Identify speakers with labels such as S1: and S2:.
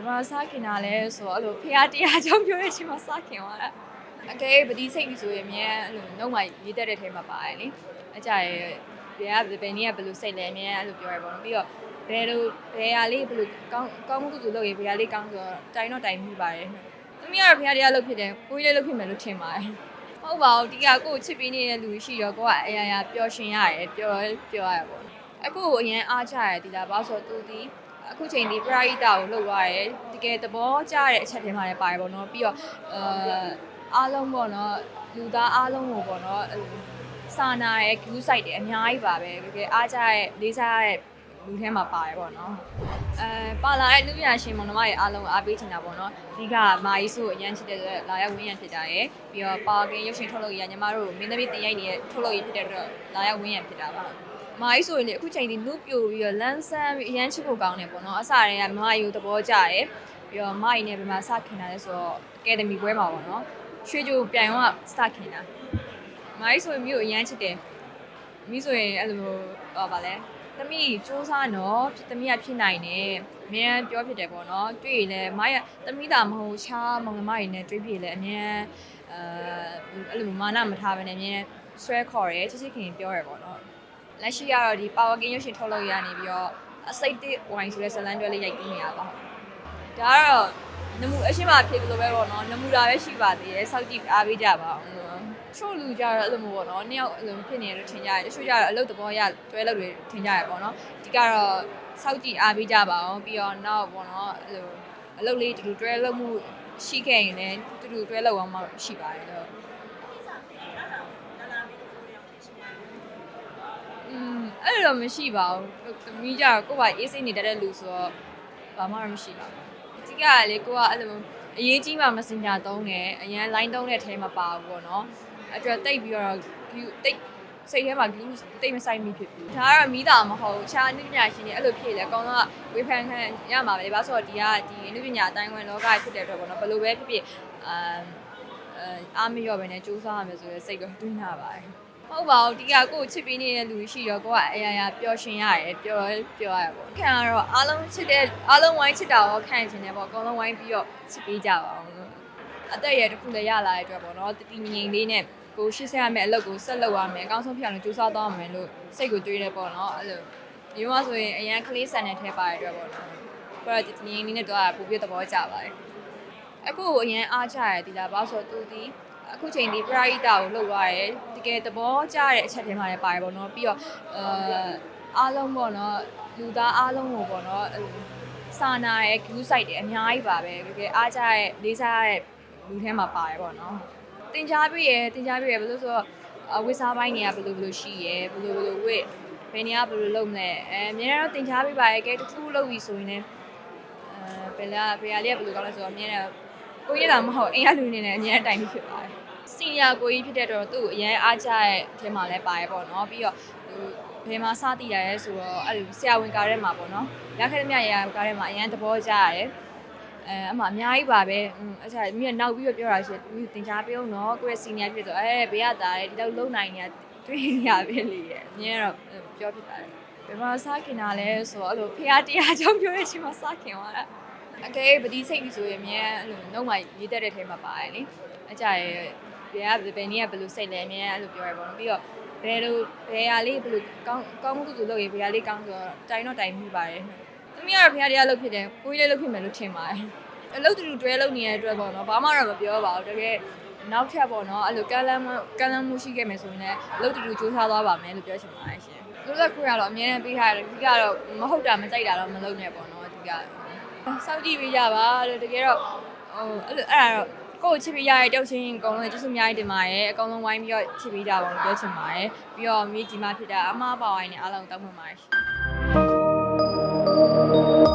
S1: ယ်မှာစခင်တာလဲဆိုတော့အဲ့လိုဖះတရားကြောင့်ပြောတဲ့အချိန်မှာစခင်သွားတာအကယ်ပတိစိတ်ပြီဆိုရင်အမြဲအဲ့လိုနှုတ်မှရေးတတ်တဲ့ထဲမှာပါတယ်လေအကြရဲ့ဘယ်ကဘယ်နည်းကဘယ်လိုစိတ်လဲအမြဲအဲ့လိုပြောရပါတော့ပြီးတော့ဘယ်လိုဘယ်ဟာလေးဘယ်လိုကောင်းကောင်းမှုကုသိုလ်လုပ်ရင်ဘယ်ဟာလေးကောင်းဆိုတော့တိုင်တော့တိုင်မှုပါတယ်သမီးကတော့ဖះတရားလုပ်ဖြစ်တယ်ကိုကြီးလေးလုပ်ဖြစ်မယ်လို့ထင်ပါတယ်ဟုတ်ပါဘူးဒီကကိုယ်ချစ်ပေးနေတဲ့လူရှိတော့ကိုကအရာရာပျော်ရှင်ရတယ်ပျော်ပျော်ရပါဘောအခုကိုအရင်အားချရတယ်ဒီလားဘာလို့ဆိုတော့သူဒီ အခုချိန်ဒီပရာဟိတာကိုလှုပ်သွားတယ်တကယ်သဘောကျတဲ့အချက်တွေမှာလည်းပါတယ်ပေါ့နော်ပြီးတော့အဲအားလုံးပေါ့နော်လူသားအားလုံးကိုပေါ့နော်အဲ့လိုစာနာရဲ့ view site တွေအများကြီးပါပဲတကယ်အားကြရဲ့လေးစားရဲ့လူထဲမှာပါတယ်ပေါ့နော်အဲပါလာတဲ့လူပြရှင်မောင်နှမရဲ့အားလုံးကိုအားပေးချင်တာပေါ့နော်အဓိကမာကြီးစုကိုအရန်ချစ်တဲ့အတွက်လာရောက်ဝင်းရံဖြစ်တာရယ်ပြီးတော့ပါကင်ရုပ်ရှင်ထုတ်လုပ်ရညီမတို့မင်းသမီးတင်ရိုက်နေတဲ့ထုတ်လုပ်ရဖြစ်တဲ့အတွက်လာရောက်ဝင်းရံဖြစ်တာပါ မာကြီးဆိုရင်လေအခုချိန်ဒီနုပြိုပြီးတော့လန်းဆန်းပြီးအရန်ချစ်ဖို့ကောင်းတယ်ပေါ့နော်အစတည်းကမာကြီးကိုသဘောကျတယ်ပြီးတော့မာကြီးနဲ့ဘယ်မှာစခင်တာလဲဆိုတော့အကယ်ဒမီပွဲမှာပေါ့နော်ရွှေကြိုပြိုင်တော့စခင်တာမာကြီးဆိုရင်မြို့အရန်ချစ်တယ်မိဆိုရင်အဲ့လိုဟောပါလဲသမီးစူးစမ်းတော့သမီးကဖြစ်နိုင်တယ်အမြန်ပြောဖြစ်တယ်ပေါ့နော်တွေ့ရင်လည်းမာကြီးကသမီးသာမဟုတ်ချားမောင်နှမကြီးနဲ့တွေ့ဖြစ်လည်းအမြန်အဲအဲ့လိုမာနမထားဘဲနဲ့အမြန်ဆွဲခေါ်တယ်ချစ်ချစ်ခင်ခင်ပြောရပေါ့နော် လက်ရှိကတော့ဒီ power game ရုပ်ရှင်ထုတ်လို့ရနေပြီးတော့အစိတ်တစ်ဝိုင်းဆိုတဲ့ဇလန်တွဲလေးရိုက်ပြီးနေရပါဟုတ်ဒါကတော့နမှုအရှိမဖြစ်လို့ပဲပေါ့နော်နမှုတာပဲရှိပါသေးတယ်စောက်ကြည့်အားပေးကြပါအောင်ချို့လူကြတော့အဲ့လိုမျိုးပေါ့နော်နှစ်ယောက်အဲ့လိုဖြစ်နေတယ်လို့ထင်ကြတယ်တချို့ကြတော့အလုပ်သဘောရတွဲလုပ်တွေထင်ကြရပေါ့နော်ဒီကတော့စောက်ကြည့်အားပေးကြပါအောင်ပြီးတော့နောက်ပေါ့နော်အဲ့လိုအလုပ်လေးတူတူတွဲလုပ်မှုရှိခဲ့ရင်လည်းတူတူတွဲလုပ်အောင်မှရှိပါတယ်လို့ อื มအဲ့လိုတော့မရှိပါဘူး။သမီးကြတော့ကိုယ့်ဘာအေးစိတ်နေတတ်တဲ့လူဆိုတော့ဘာမှတော့မရှိပါဘူး။အကြီးကလေကိုကအဲ့လိုအရေးကြီးမှ Messenger သုံးတယ်အရန် line သုံးတဲ့အထဲမှာပါဘူးပေါ့နော်။အဲ့တော့တိတ်ပြီးတော့ view တိတ်စိတ်ထဲမှာ view တိတ်မဆိုင်မိဖြစ်ဘူး။ဒါကတော့မိသားမဟုတ်ဘူး။ခြားအနုပညာရှင်တွေအဲ့လိုဖြစ်လေအကောင်လုံးကဝေဖန်ခံရမှာပဲ။ဘာလို့ဆိုတော့ဒီကဒီအနုပညာအတိုင်းဝင်လောကဖြစ်တဲ့အတွက်ပေါ့နော်။ဘယ်လိုပဲဖြစ်ဖြစ်အာအားမလျော့ပဲနဲ့စူးစမ်းရမယ်ဆိုတဲ့စိတ်တော့တွင်းထားပါတယ်။ ဟုတ်ပါဘူးဒီကကိုယ်ချစ်ပေးနေတဲ့လူရှိတော့ကိုကအရာရာပျော်ရှင်ရတယ်ပျော်ပျော်ရပါဘူးခံရတော့အားလုံးချစ်တဲ့အားလုံးဝိုင်းချစ်တာရောခံချင်တယ်ပေါ့အကုန်လုံးဝိုင်းပြီးတော့ချစ်ပေးကြပါအောင်အသက်အရွယ်တစ်ခုလည်းရလာတဲ့အတွက်ပေါ့နော်တတိငြိမ်လေးနဲ့ကိုရှစ်ဆက်ရမယ့်အလုပ်ကိုဆက်လုပ်ရမယ်အကောင်းဆုံးဖြစ်အောင်ကြိုးစားသွားမယ်လို့စိတ်ကိုတွေးတယ်ပေါ့နော်အဲ့လိုဒီမှာဆိုရင်အရန်ကလေးဆန်တဲ့ထဲပါရတဲ့အတွက်ပေါ့နော်ကိုယ်ကတတိငြိမ်လေးနဲ့တော့ပို့ပြသဘောကျပါတယ်အခုအရန်အားချရတယ်ဒီလားဘာလို့ဆိုတော့သူဒီ အခုချိန်ဒီပရာဟိတာကိုလှုပ်သွားတယ်တကယ်သဘောကျတဲ့အချက်တွေမှာလည်းပါတယ်ပေါ့နော်ပြီးတော့အဲအားလုံးပေါ့နော်လူသားအားလုံးကိုပေါ့နော်အဲ့လိုစာနာရဲ့ view site တွေအများကြီးပါပဲတကယ်အားကြရဲ့လေးစားရဲ့လူထဲမှာပါတယ်ပေါ့နော်တင် जा ပြည့်ရယ်တင် जा ပြည့်ရယ်ဘယ်လိုဆိုတော့အဝိစားပိုင်းတွေကဘယ်လိုဘယ်လိုရှိရယ်ဘယ်လိုဘယ်လိုဝိဘယ်နေရာဘယ်လိုလုပ်မလဲအဲအများတော့တင် जा ပြပါရဲ့ကဲတစ်ခုလုပ်ပြီဆိုရင်လည်းအဲဘယ်လားဘယ်ဟာလေးကဘယ်လိုကောင်းလဲဆိုတော့အများတော့ ကိုကြီးတော့မဟုတ်အိမ်ကလူနေနဲ့အများအတိုင်းဖြစ်ပါတယ်စီနီယာကိုကြီးဖြစ်တဲ့တော့သူ့အရင်အားကြတဲ့အထဲမှာလည်းပါရပေါ့နော်ပြီးတော့ဟိုဘယ်မှာစတည်ရလဲဆိုတော့အဲ့လိုဆရာဝန်ကားထဲမှာပေါ့နော်ရခဲ့တဲ့မြရာကားထဲမှာအရင်သဘောကျရတယ်အဲအမှအများကြီးပါပဲอืมအဲ့ဒါမိကနောက်ပြီးတော့ပြောတာရှိမိသင်ကြားပြုံးတော့ကိုယ့်ရဲ့စီနီယာဖြစ်ဆိုအဲဘေးကသားတယ်ဒီလောက်လုံနိုင်နေတွေ့နေရပဲလေရဲ့အများတော့ပြောဖြစ်ပါတယ်ဘယ်မှာစခင်တာလဲဆိုတော့အဲ့လိုဖះတရားကြောင့်ပြောတဲ့အချိန်မှာစခင်သွားတာ အကယ်ပတိစိတ်ပြီဆိုရင်အမြန်အဲ့လိုနှုတ်မှရေးတတ်တဲ့ထဲမှာပါတယ်လေအကြရဲ့ဘယ်ကဘယ်နည်းကဘယ်လိုစိတ်လဲအမြန်အဲ့လိုပြောရပါတော့ပြီးတော့ဘယ်လိုဘယ်ဟာလေးဘယ်လိုကောင်းကောင်းမှုကုသိုလ်လုပ်ရင်ဘယ်ဟာလေးကောင်းဆိုတော့တိုင်တော့တိုင်မှုပါတယ်သမီးကတော့ဘုရားတရားလုပ်ဖြစ်တယ်ကိုကြီးလေးလုပ်ဖြစ်မယ်လို့ထင်ပါတယ်အလုပ်တူတူတွဲလုပ်နေတဲ့အတွက်ပေါ့နော်ဘာမှတော့မပြောပါဘူးတကယ်နောက်ထပ်ပေါ့နော်အဲ့လိုကမ်းလမ်းကမ်းလမ်းမှုရှိခဲ့မယ်ဆိုရင်လည်းအလုပ်တူတူစူးစမ်းသွားပါမယ်လို့ပြောချင်ပါတယ်ရှင်လူလက်ခွေကတော့အများနဲ့ပြီးထားတယ်ဒီကတော့မဟုတ်တာမကြိုက်တာတော့မလုပ်နဲ့ပေါ့နော်ဒီက စောင့်ကြည့်ပေးကြပါလို့တကယ်တော့ဟိုအဲ့လိုအဲ့ဒါတော့ကိုယ့်ကိုချစ်ပေးရတဲ့တောက်ချင်းအကုန်လုံးကျေးဇူးအများကြီးတင်ပါတယ်အကုန်လုံးဝိုင်းပြီးတော့ချစ်ပေးကြပါလို့ပြောချင်ပါတယ်ပြီးတော့မိကြီးမဖြစ်တာအမားပါဝိုင်းနဲ့အားလုံးတောင်းပန်ပါတယ်